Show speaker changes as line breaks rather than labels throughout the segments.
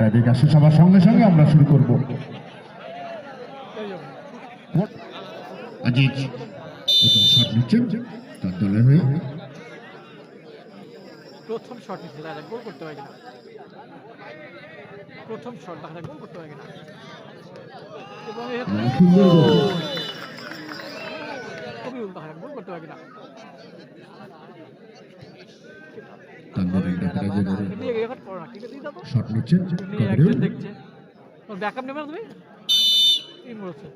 Traffic আসে সবার সঙ্গে সঙ্গে আমরা শুরু করব। আজিজ প্রথম শট নিচ্ছেন। তার দলের হয়ে।
প্রথম শট নিচ্ছে দাদা গোল করতে পারে কিনা? প্রথম শট দেখা গোল করতে কিনা? এবং খুবই উল্টা হয় গোল করতে কিনা?
শট নিচ্ছেন
ব্যাকআপ নেবে না তুমি তিন বলছে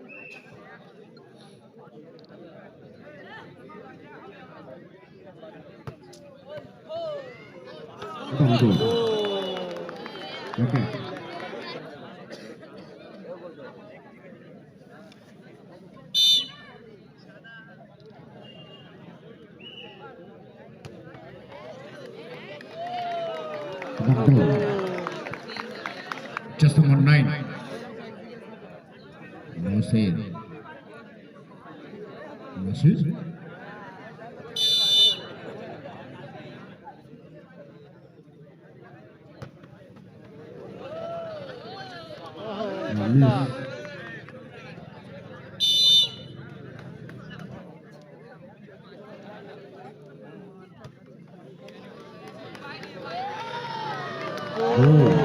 ওকে Just number nine. Nasir. Nasir. Nasir. Hum.